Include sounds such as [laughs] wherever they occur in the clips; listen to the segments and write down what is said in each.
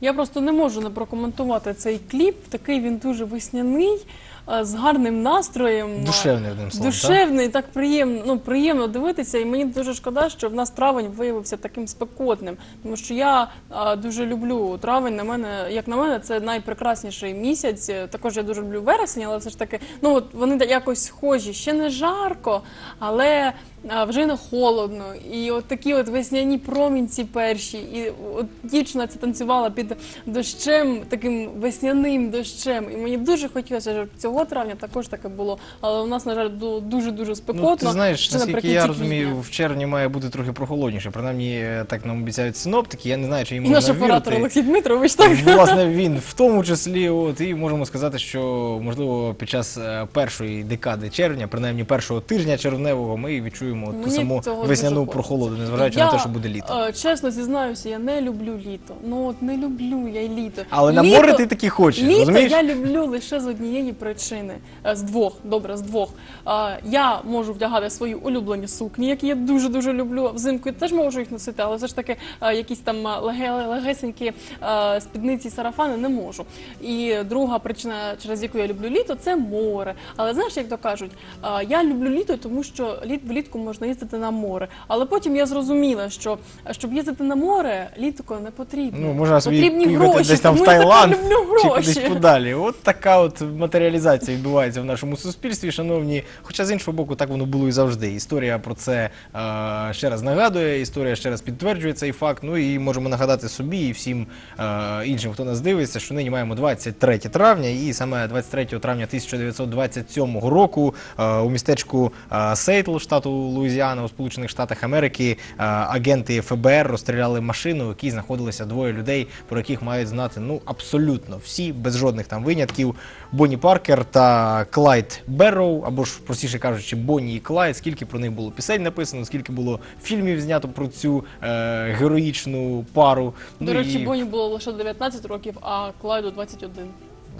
Я просто не можу не прокоментувати цей кліп. Такий він дуже весняний, е, з гарним настроєм. Душевний одним словом. так? Душевний, так приємно, ну, приємно дивитися, і мені дуже шкода, що в нас травень виявився таким спекотним. Тому що я а, дуже люблю травень. На мене, як на мене, це найпрекрасніший місяць. Е, Також я дуже люблю вересень, але все ж таки, ну от вони якось схожі. Ще не жарко, але а, вже не холодно. І от такі от весняні промінці перші. І от дівчина це танцювала під дощем, таким весняним дощем. І мені дуже хотілося, щоб цього травня також таке було. Але у нас, на жаль, було дуже-дуже спекотно. Ну, ти знаєш, ще наскільки я розумію, квітня. в червні має бути трохи прохолодніше. Принаймні, е, так нам обіцяють синоптики. Я не знаю, чи їм можна наш оператор. Олексій Дмитрович так. Власне, він в тому числі, от і можемо сказати, що можливо під час е, першої декади червня, принаймні першого тижня червневого, ми відчуємо ту Мені саму цього весняну прохолоду, незважаючи Я, на те, що буде літо. е, чесно зізнаюся, я не люблю літо. Ну от не люблю я й літо. Але на море ти таки хочеш, Літо розумієш? я люблю лише з однієї причини. Е, З двох, добре, з двох. Е, Я можу вдягати свої улюблені сукні, які я дуже дуже люблю. Взимку я теж можу їх носити, але все ж таки е, якісь там е, леге- легесенькі е, спідниці і сарафани не можу. І друга причина, через яку я люблю літо, це море. Але знаєш, як то кажуть, е, я люблю літо, тому що літ влітку можна їздити на море. Але потім я зрозуміла, що щоб їздити на море, літко не потрібно. Ну, можна собі Потрібні гроші, десь там в тому я так Таїланд люблю чи гроші. кудись подалі. От така от матеріалізація відбувається в нашому суспільстві, шановні. Хоча з іншого боку, так воно було і завжди. Історія про це е, ще раз нагадує, історія ще раз підтверджує цей факт. Ну і можемо нагадати собі і всім е, іншим, хто нас дивиться, що нині маємо 23 травня, і саме 23 травня 1927 року е, у містечку е, Сейтл, штату Луїзіана у Сполучених Штатах Америки, е, агенти ФБР розстріляли машину, в якій знаходилося двоє людей, про яких мають знати ну абсолютно всі, без жодних там винятків. Бонні Паркер та Клайд Берроу, або ж простіше кажучи, Бонні і Клайд. Скільки про них було пісень написано, скільки було фільмів знято про цю е, героїчну пару. До Ну, речі, і Боні було лише 19 років, а Клайду 21.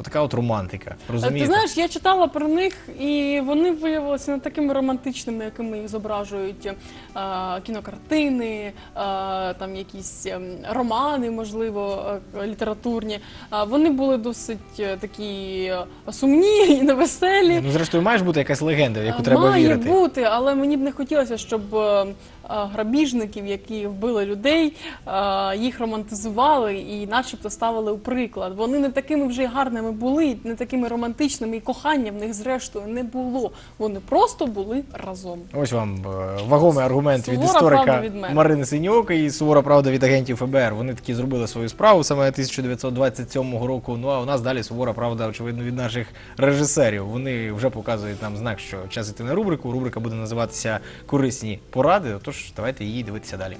Така от романтика. Розумієте? Ти знаєш, я читала про них, і вони виявилися не такими романтичними, якими їх зображують кінокартини, там якісь ем, романи, можливо, літературні. А вони були досить е, такі е, сумні [laughs] і невеселі. Ну, зрештою, має ж бути якась легенда, в яку Е, треба Має вірити. бути, але мені б не хотілося, щоб грабіжників, які вбили людей, їх романтизували і начебто ставили у приклад. Вони не такими вже й гарними були, не такими романтичними, і кохання в них зрештою не було. Вони просто були разом. Ось вам е, вагомий аргумент від історика від. Марини Синьок і сувора правда від агентів ФБР. Вони таки зробили свою справу саме 1927 року. Ну а у нас далі сувора правда, очевидно, від наших режисерів. Вони вже показують нам знак, що час іти на рубрику. Рубрика буде називатися Корисні поради. Отож, давайте її дивитися далі.